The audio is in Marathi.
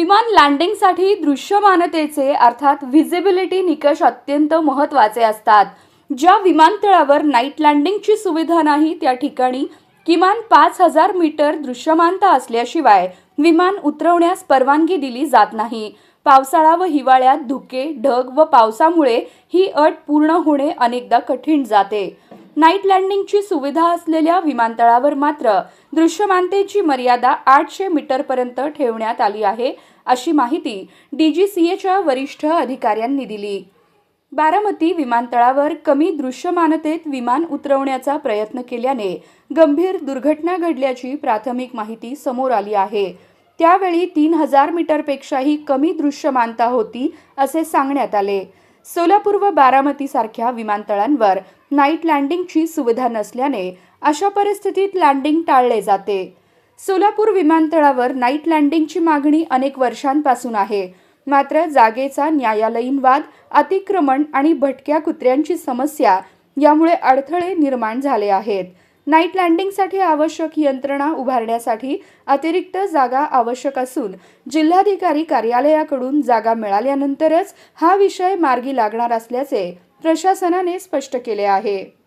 विमान लँडिंगसाठी दृश्यमानतेचे अर्थात व्हिजिबिलिटी निकष अत्यंत महत्त्वाचे असतात. ज्या विमानतळावर नाईट लँडिंगची सुविधा नाही त्या ठिकाणी किमान पाच हजार मीटर दृश्यमानता असल्याशिवाय विमान उतरवण्यास परवानगी दिली जात नाही. पावसाळा व हिवाळ्यात धुके ढग व पावसामुळे ही अट पूर्ण होणे अनेकदा कठीण जाते. नाईट लँडिंगची सुविधा असलेल्या विमानतळावर मात्र दृश्यमानतेची मर्यादा आठशे मीटरपर्यंत ठेवण्यात आली आहे अशी माहिती डीजीसीएच्या वरिष्ठ अधिकाऱ्यांनी दिली. बारामती विमानतळावर कमी दृश्यमानतेत विमान उतरवण्याचा प्रयत्न केल्याने गंभीर दुर्घटना घडल्याची प्राथमिक माहिती समोर आली आहे. त्यावेळी तीन हजार मीटरपेक्षाही कमी दृश्यमानता होती असे सांगण्यात आले. सोलापूर व बारामती सारख्या विमानतळांवर नाईट लँडिंगची सुविधा नसल्याने अशा परिस्थितीत लँडिंग टाळले जाते. सोलापूर विमानतळावर नाईट लँडिंगची मागणी अनेक वर्षांपासून आहे. मात्र जागेचा न्यायालयीन वाद अतिक्रमण आणि भटक्या कुत्र्यांची समस्या यामुळे अडथळे निर्माण झाले आहेत. नाईट लँडिंगसाठी आवश्यक यंत्रणा उभारण्यासाठी अतिरिक्त जागा आवश्यक असून जिल्हाधिकारी कार्यालयाकडून जागा मिळाल्यानंतरच हा विषय मार्गी लागणार असल्याचे प्रशासनाने स्पष्ट केले आहे.